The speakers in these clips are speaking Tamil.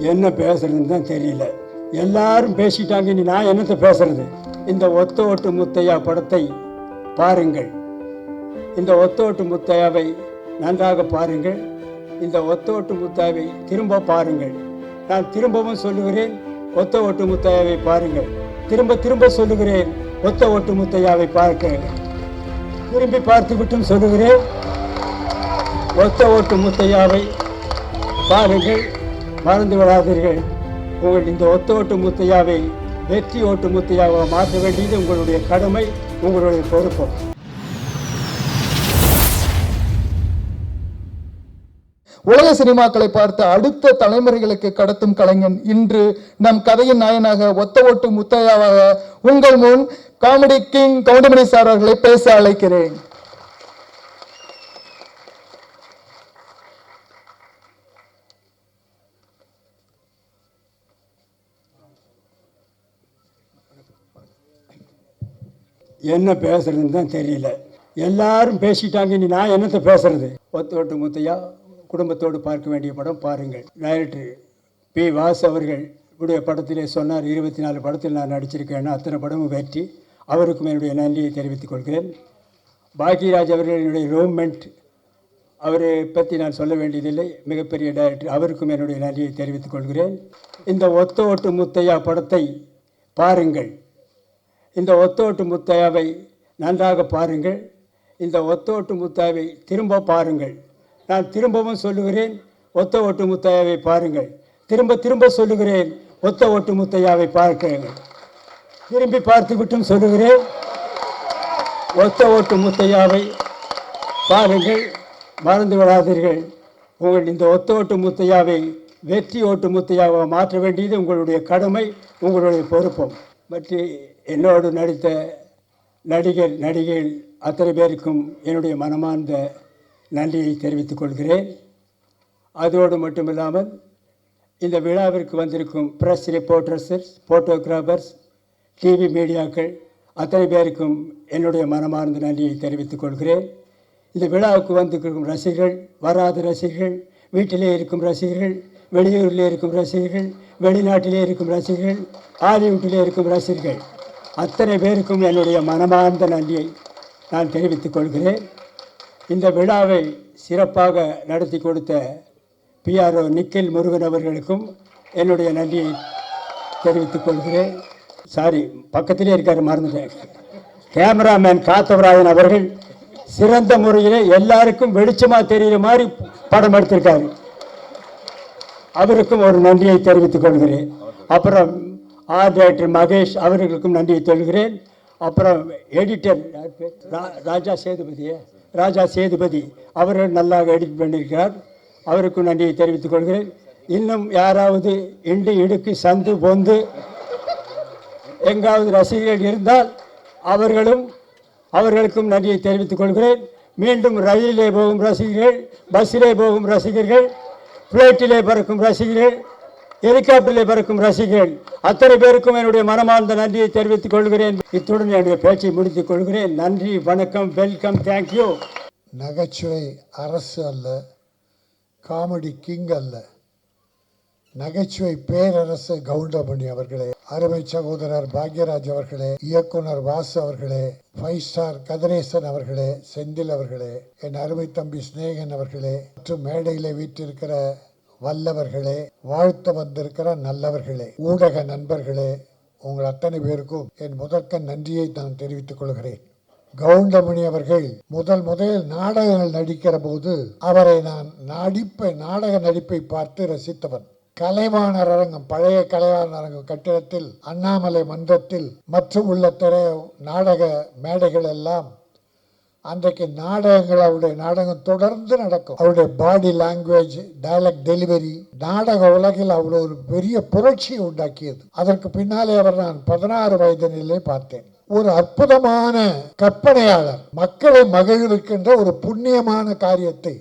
என்ன பேசுறதுன்னு தான் தெரியல. எல்லாரும் பேசிட்டாங்க இனி நான் என்னத்தை பேசுறது? இந்த ஒத்த ஓட்டு முத்தையா படத்தை பாருங்கள். இந்த ஒத்த ஓட்டு முத்தையாவை நன்றாக பாருங்கள். இந்த ஒத்த ஓட்டு முத்தையாவை திரும்ப பாருங்கள். நான் திரும்பவும் சொல்லுகிறேன் ஒத்த ஓட்டு முத்தையாவை பாருங்கள். திரும்ப திரும்ப சொல்லுகிறேன் ஒத்த ஓட்டு முத்தையாவை பார்க்க. திரும்பி பார்த்து விட்டும் சொல்லுகிறேன் ஒத்த ஓட்டு முத்தையாவை பாருங்கள். மறந்து விடாதீர்கள் உங்கள் இந்த ஒத்த ஓட்டு முத்தையாவை வெற்றி ஓட்டு முத்தையாக மாற்ற வேண்டியது உங்களுடைய கடமை உங்களுடைய பொறுப்பு. உலக சினிமாக்களை பார்த்து அடுத்த தலைமுறைகளுக்கு கடத்தும் கலைஞன் இன்று நம் கதையின் நாயனாக ஒத்த ஓட்டு முத்தையாவாக உங்கள் முன் காமெடி கிங் கவுண்டமணி சார் அவர்களை பேச அழைக்கிறேன். என்ன பேசுறதுன்னு தான் தெரியல. எல்லாரும் பேசிட்டாங்க இனி நான் என்னத்தை பேசுறது? ஒத்து ஓட்டு முத்தையா குடும்பத்தோடு பார்க்க வேண்டிய படம் பாருங்கள். Director B. வாஸ் அவர்கள் உடைய படத்திலே சொன்னார் இருபத்தி நாலு படத்தில் நான் நடிச்சிருக்கேன்னா அத்தனை படமும் வெற்றி. அவருக்கும் என்னுடைய நன்றியை தெரிவித்துக் கொள்கிறேன். பாக்யராஜ் என்னுடைய ரோமெண்ட் அவரை பற்றி நான் சொல்ல வேண்டியதில்லை. மிகப்பெரிய டைரக்டர் அவருக்கும் என்னுடைய நன்றியை தெரிவித்துக் கொள்கிறேன். இந்த ஒத்த ஓட்டு முத்தையா படத்தை பாருங்கள். இந்த ஒத்தோட்டு முத்தையாவை நன்றாக பாருங்கள். இந்த ஒத்தோட்டு முத்தாவை திரும்ப பாருங்கள். நான் திரும்பவும் சொல்லுகிறேன் ஒத்த ஓட்டு முத்தையாவை பாருங்கள். திரும்ப திரும்ப சொல்லுகிறேன் ஒத்த ஓட்டு முத்தையாவை பார்க்கிறேன் திரும்பி பார்த்துவிட்டும் சொல்லுகிறேன் ஒத்த ஓட்டு முத்தையாவை பாருங்கள். மறந்து விடாதீர்கள். உங்கள் இந்த ஒத்த ஓட்டு முத்தையாவை வெற்றி ஓட்டு முத்தையாவை மாற்ற வேண்டியது உங்களுடைய கடமை உங்களுடைய பொறுப்பும் பற்றி என்னோடு நடித்த நடிகர் நடிகைகள் அத்தனை பேருக்கும் என்னுடைய மனமார்ந்த நன்றியை தெரிவித்துக் கொள்கிறேன். அதோடு மட்டுமில்லாமல் இந்த விழாவிற்கு வந்திருக்கும் ப்ரெஸ் ரிப்போர்ட்டர்ஸஸ் ஃபோட்டோகிராஃபர்ஸ் டிவி மீடியாக்கள் அத்தனை பேருக்கும் என்னுடைய மனமார்ந்த நன்றியை தெரிவித்துக் கொள்கிறேன். இந்த விழாவுக்கு வந்திருக்கும் ரசிகர்கள் வராத ரசிகர்கள் வீட்டிலே இருக்கும் ரசிகர்கள் வெளியூரிலே இருக்கும் ரசிகர்கள் வெளிநாட்டிலே இருக்கும் ரசிகர்கள் ஹாலிவுட்டிலே இருக்கும் ரசிகர்கள் அத்தனை பேருக்கும் என்னுடைய மனமார்ந்த நன்றியை நான் தெரிவித்துக் கொள்கிறேன். இந்த விழாவை சிறப்பாக நடத்தி கொடுத்த பிஆர்ஓ நிக்கில் முருகன் அவர்களுக்கும் என்னுடைய நன்றியை தெரிவித்துக் கொள்கிறேன். சாரி பக்கத்திலே இருக்கார் மறந்துட்டேன். கேமராமேன் காத்தவராயன் அவர்கள் சிறந்த முறையில் எல்லாருக்கும் வெளிச்சமாக தெரிகிற மாதிரி படம் எடுத்திருக்காரு. அவருக்கும் ஒரு நன்றியை தெரிவித்துக் கொள்கிறேன். அப்புறம் ஆர் டைரக்டர் மகேஷ் அவர்களுக்கும் நன்றியை சொல்கிறேன் அப்புறம் எடிட்டர் ராஜா சேதுபதியே ராஜா சேதுபதி அவர்கள் நல்லா எடிட் பண்ணியிருக்கிறார். அவருக்கும் நன்றியை தெரிவித்துக் கொள்கிறேன். இன்னும் யாராவது இண்டு இடுக்கு சந்து பொந்து எங்காவது ரசிகர்கள் இருந்தால் அவர்களும் அவர்களுக்கும் நன்றியை தெரிவித்துக் கொள்கிறேன். மீண்டும் ரயிலிலே போகும் ரசிகர்கள் பஸ்ஸிலே போகும் ரசிகர்கள் பிளைட்டிலே பறக்கும் ரசிகர்கள் ஹெலிகாப்டரில் பறக்கும் ரசிகர்கள் அத்தனை பேருக்கும் என்னுடைய மனமார்ந்த நன்றியை தெரிவித்துக் கொள்கிறேன். இத்துடன் என்னுடைய பேச்சை முடித்துக் கொள்கிறேன். நன்றி வணக்கம் வெல்கம் தேங்க்யூ நகைச்சுவை அரசு அல்ல காமெடி கிங் அல்ல. நகைச்சுவை பேரரசு கவுண்டமணி அவர்களே அருமை சகோதரர் பாக்யராஜ் அவர்களே இயக்குனர் வாசு அவர்களே ஃபைவ் ஸ்டார் கதிரேசன் அவர்களே செந்தில் அவர்களே என் அருமை தம்பி சிநேகன் அவர்களே மற்றும் மேடையில் வீற்றிருக்கிற வல்லவர்களே வாழ்த்த வந்திருக்கிற நல்லவர்களே ஊடக நண்பர்களே உங்கள் அத்தனை பேருக்கும் என் முதற்க நன்றியை நான் தெரிவித்துக் கொள்கிறேன். கவுண்டமணி அவர்கள் முதல் முதலில் நாடகங்கள் நடிக்கிற போது அவரை நான் நடிப்பை நாடக நடிப்பை பார்த்து ரசித்தவன். கலைவாணர் அரங்கம் பழைய கலைவாணர் அரங்கம் கட்டிடத்தில் அண்ணாமலை மன்றத்தில் மற்றும் உள்ள திரை நாடக மேடைகள் எல்லாம் அன்றைக்கு நாடகங்கள் அவருடைய நாடகம் தொடர்ந்து நடக்கும். அவருடைய பாடி லாங்குவேஜ் டயலாக் டெலிவரி நாடக உலகில் அவ்வளோ ஒரு பெரிய புரட்சியை உண்டாக்கியது. அதற்கு பின்னாலே அவர் நான் பதினாறு வயதினிலே பார்த்தேன். ஒரு அற்புதமான கற்பனையாளர் மக்களை மகிழ்விக்கின்ற ஒரு புண்ணியமான காரியத்தை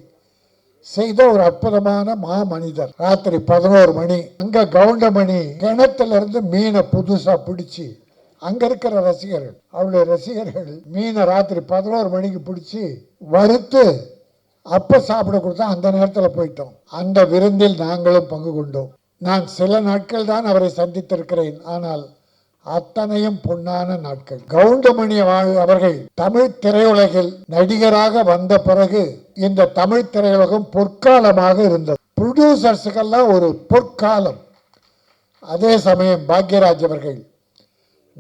செய்த ஒரு அற்புதமான மா மனிதர் ராத்திரி பதினோரு மணி அங்க கவுண்டமணி கிணத்துல இருந்து மீனை புதுசா பிடிச்சி அங்கே இருக்கிற ரசிகர்கள் அவருடைய ரசிகர்கள் மீனை ராத்திரி பதினோரு மணிக்கு பிடிச்சி வறுத்து அப்போ சாப்பிட கொடுத்தா அந்த நேரத்தில் போயிட்டோம். அந்த விருந்தில் நாங்களும் பங்கு கொண்டோம். நான் சில நாட்கள் தான் அவரை சந்தித்திருக்கிறேன். ஆனால் அத்தனையும் பொன்னான நாட்கள். கவுண்டமணி அவர்கள் தமிழ் திரையுலகில் நடிகராக வந்த பிறகு இந்த தமிழ் திரையுலகம் பொற்காலமாக இருந்தது. ப்ரொடியூசர்ஸுக்கெல்லாம் ஒரு பொற்காலம். அதே சமயம் பாக்யராஜ் அவர்கள்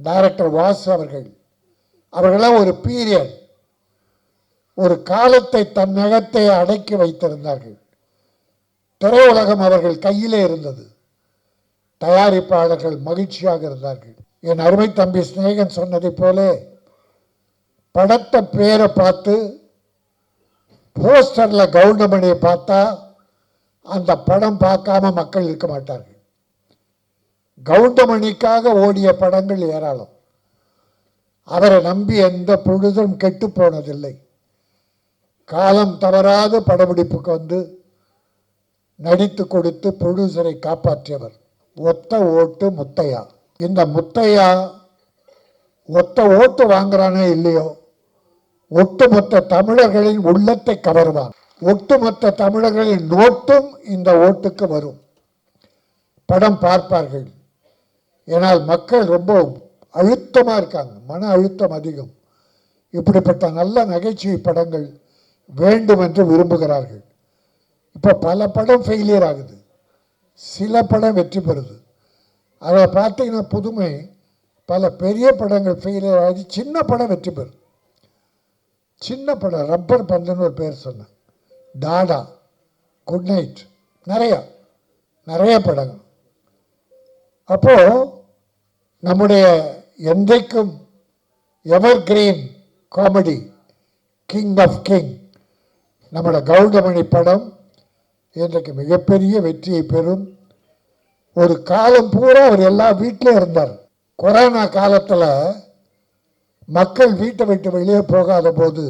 டைரக்டர் வாசு அவர்கள். அவர்களாம் ஒரு பீரியட் ஒரு காலத்தை தன் நகத்தை அடக்கி வைத்திருந்தார்கள். திரையுலகம் அவர்கள் கையிலே இருந்தது. தயாரிப்பாளர்கள் மகிழ்ச்சியாக இருந்தார்கள். என் அருமை தம்பி சிநேகன் சொன்னதைப் போலே படத்தை பேரை பார்த்து போஸ்டரில் கவுண்டமணியை பார்த்தா அந்த படம் பார்க்காம மக்கள் இருக்க மாட்டார்கள். கவுண்டமணிக்காக ஓடிய படங்கள் ஏராளம். அவரை நம்பி எந்த பொழுதும் கெட்டு போனதில்லை. காலம் தவறாது படப்பிடிப்புக்கு வந்து நடித்து கொடுத்து ப்ரொடியூசரை காப்பாற்றியவர் ஒத்த ஓட்டு முத்தையா. இந்த முத்தையா ஒத்த ஓட்டு வாங்குறானே இல்லையோ? ஒட்டுமொத்த தமிழர்களின் உள்ளத்தை கவர்வான். ஒட்டுமொத்த தமிழர்களின் நோட்டும் இந்த ஓட்டுக்கு வரும். படம் பார்ப்பார்கள். ஏனால் மக்கள் ரொம்ப அழுத்தமாக இருக்காங்க மன அழுத்தம் அதிகம். இப்படிப்பட்ட நல்ல நகைச்சுவை படங்கள் வேண்டும் என்று விரும்புகிறார்கள். இப்போ பல படம் ஃபெயிலியர் ஆகுது. சில படம் வெற்றி பெறுது. அதை பார்த்தீங்கன்னா புதுமை பல பெரிய படங்கள் ஃபெயிலியர் ஆகி சின்ன படம் வெற்றி பெறும் சின்ன படம் ரப்பர் பந்துன்னு ஒரு பேர் சொன்னேன். டாடா குட் நைட் நிறையா நிறைய படங்கள். அப்போது நம்முடைய என்றைக்கும் evergreen comedy king of king நம்மளோட கவுண்டமணி படம் இன்றைக்கு மிகப்பெரிய வெற்றியை பெறும். ஒரு காலம் பூரா அவர் எல்லா வீட்டிலும் இருந்தார். கொரோனா காலத்தில் மக்கள் வீட்டை விட்டு வெளியே போகாத போது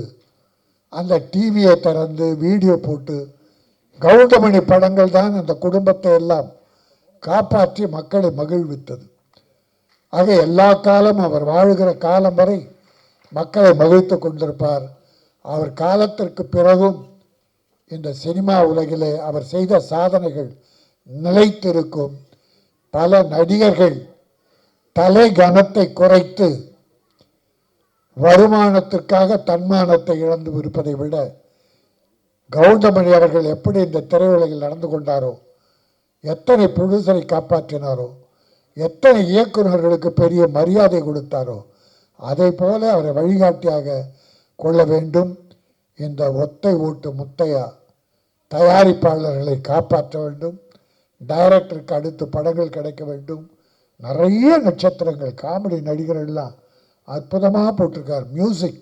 அந்த டிவியை திறந்து வீடியோ போட்டு கவுண்டமணி படங்கள் தான் அந்த குடும்பத்தை எல்லாம் காப்பாற்றி மக்களை மகிழ்வித்தது. ஆக எல்லா காலம் அவர் வாழுகிற காலம் வரை மக்களை மகிழ்த்து கொண்டிருப்பார். அவர் காலத்திற்கு பிறகும் இந்த சினிமா உலகிலே அவர் செய்த சாதனைகள் நிலைத்திருக்கும். பல நடிகர்கள் தலை கனத்தை குறைத்து வருமானத்திற்காக தன்மானத்தை இழந்து இருப்பதை விட கௌதமணி அவர்கள் எப்படி இந்த திரையுலகில் நடந்து கொண்டாரோ எத்தனை ப்ரொடியூசரை காப்பாற்றினாரோ எத்தனை இயக்குநர்களுக்கு பெரிய மரியாதை கொடுத்தாரோ அதை போல அவரை வழிகாட்டியாக கொள்ள வேண்டும் இந்த ஒத்தை ஓட்டு முத்தையா தயாரிப்பாளர்களை காப்பாற்ற வேண்டும் டைரக்டருக்கு அடுத்து படங்கள் கிடைக்க வேண்டும். நிறைய நட்சத்திரங்கள் காமெடி நடிகர்கள்லாம் அற்புதமாக போட்டிருக்கார். மியூசிக்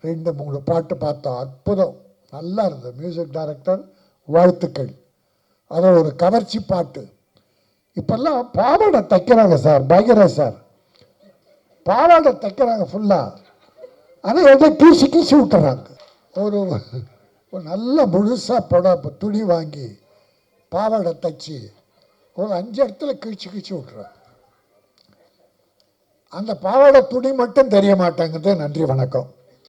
ரெண்டு மூணு பாட்டு பார்த்தோம் அற்புதம். நல்லா இருந்தது. மியூசிக் டைரக்டர் வாழ்த்துக்கள். அதில் ஒரு கவர்ச்சி பாட்டு. இப்பெல்லாம் பாவாடை தைக்கிறாங்க சார் பயங்கரம் சார். பாவாடை தைக்கிறாங்க ஃபுல்லாக ஆனால் எதை கீசி கீசி விட்டுறாங்க ஒரு ஒரு நல்ல முழுசாக படம் துணி வாங்கி பாவாடை தைச்சி ஒரு அஞ்சு இடத்துல கிழிச்சு கிழிச்சு விட்டுறாங்க அந்த பாவாடை துணி மட்டும் தெரிய மாட்டேங்குது. நன்றி வணக்கம்.